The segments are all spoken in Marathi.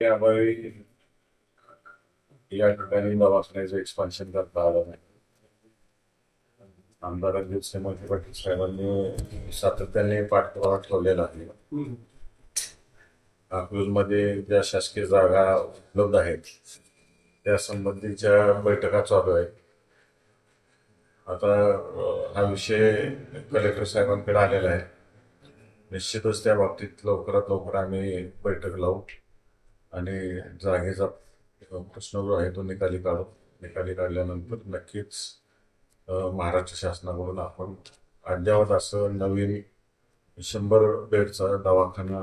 त्यामुळे या ठिकाणी दवाखान्याचं एक्सपान्शन करता आलं नाही. आमदार रणजित सिंह मोहिते पाटील साहेबांनी सातत्याने पाठपुरावा ठेवलेला आहे. अकलूजमध्ये ज्या शासकीय जागा उपलब्ध आहेत त्या संबंधीच्या बैठका चालू आहेत. आता हा विषय कलेक्टर साहेबांकडे आलेला आहे. निश्चितच त्या बाबतीत लवकरात लवकर आम्ही बैठक लावू. आणि जागेचा प्रश्न जो आहे तो निकाली काढू. निकाली काढल्यानंतर नक्कीच महाराष्ट्र शासनाकडून आपण अद्यावत असं नवीन शंभर बेडचा दवाखाना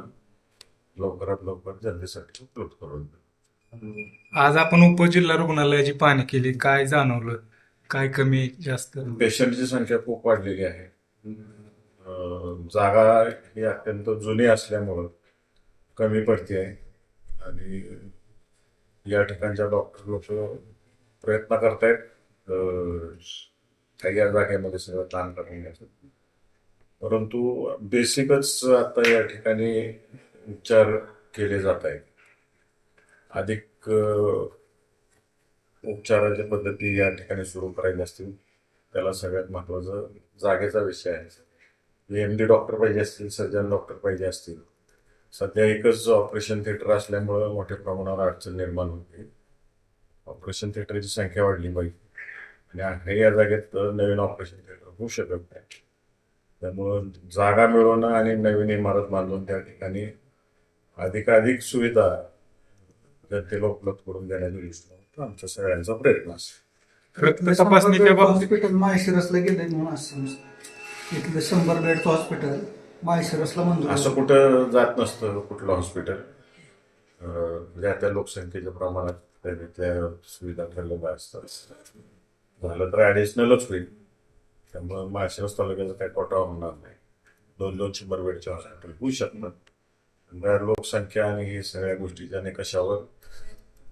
लवकरात लवकर जनतेसाठी उपलब्ध करून देऊ. आज आपण उपजिल्हा रुग्णालयाची पाहणी केली. काय जाणवलं? काय कमी जास्त? पेशंटची संख्या खूप वाढलेली आहे. जागा ही अत्यंत जुनी असल्यामुळं कमी पडते. आहे आणि या ठिकाणच्या डॉक्टर लोक प्रयत्न करतायत काही या जागेमध्ये सगळं ताण करून घ्यायचं. परंतु बेसिकच आता या ठिकाणी उपचार केले जात आहेत अधिक उपचाराच्या पद्धती या ठिकाणी सुरू करायच्या असतील त्याला सगळ्यात महत्वाचं जागेचा विषय आहे. एम डी डॉक्टर पाहिजे असतील सर्जन डॉक्टर पाहिजे असतील सध्या एकच ऑपरेशन थिएटर असल्यामुळं मोठ्या प्रमाणावर अडचण निर्माण होते. ऑपरेशन थिएटरची संख्या वाढली पाहिजे आणि हे या जागेत नवीन ऑपरेशन थिएटर होऊ शकत नाही. त्यामुळं जागा मिळवणं आणि नवीन इमारत बांधून त्या ठिकाणी अधिकाधिक सुविधा जनतेला उपलब्ध करून देण्याच्या दृष्टीने आमच्या सगळ्यांचा प्रयत्न असेल. तपासणीच्या हॉस्पिटल माळशिरसला गेले म्हणून असं. इथलं शंभर बेडचं हॉस्पिटल माळशिरसला मंजूर असं कुठं जात नसतं कुठलं हॉस्पिटल ज्या त्या लोकसंख्येच्या प्रमाणात त्या- त्या सुविधा ठरलेल्या असतात. झालं तर ॲडिशनलच होईल. त्यामुळे माळशिरस तालुक्याचा काही तोटा होणार नाही. दोन दोन शंभर बेडचे हॉस्पिटल होऊ शकतात. त्या लोकसंख्या आणि हे सगळ्या गोष्टी ज्याने कशावर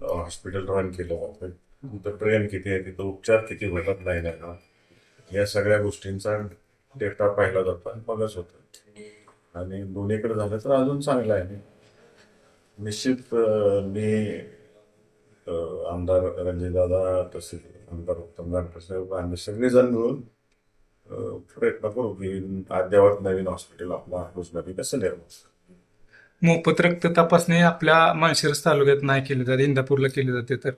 हॉस्पिटल रन केलं जातं तिथं ट्रेन किती आहे तिथं उपचार किती भेटत नाही ना. या सगळ्या गोष्टींचा डेटा पाहिला जातो आणि मगच होतं. आणि दोन्हीकडे झालं तर अजून चांगलं आहे. निश्चित मी आमदार रणजितदादा तसेच आमदार उत्तम जानकर साहेब आम्ही सगळेजण मिळून प्रयत्न करू की अद्यावत नवीन हॉस्पिटल आपलं अकलूजमध्ये कसं निर्माण मोफत रक्त तपासणी आपल्या माळशिरस तालुक्यात नाही केली जाते इंदापूरला केली जाते तर.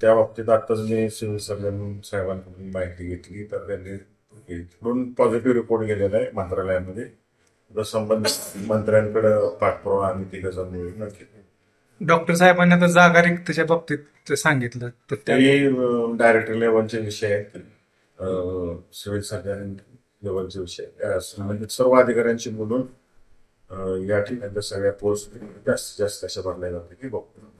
त्या बाबतीत आताच मी सिव्हिल सर्जन साहेबांकडून माहिती घेतली तर त्यांनी पॉझिटिव्ह रिपोर्ट गेलेला आहे मंत्रालयामध्ये. तर संबंधित मंत्र्यांकडे पाठपुरावा आम्ही तिघ जण मिळून. डॉक्टर साहेबांनी आता जागा रिक्तच्या बाबतीत सांगितलं तर त्या त्याही डायरेक्टर लेवलचे विषय आहेत अं, सिव्हिल सर्जन लेवलचे विषय. त्या संबंधित सर्व अधिकाऱ्यांशी बोलून अं, या ठिकाणच्या सगळ्या पोस्ट जास्तीत जास्त कशा भरल्या जाते की बघतो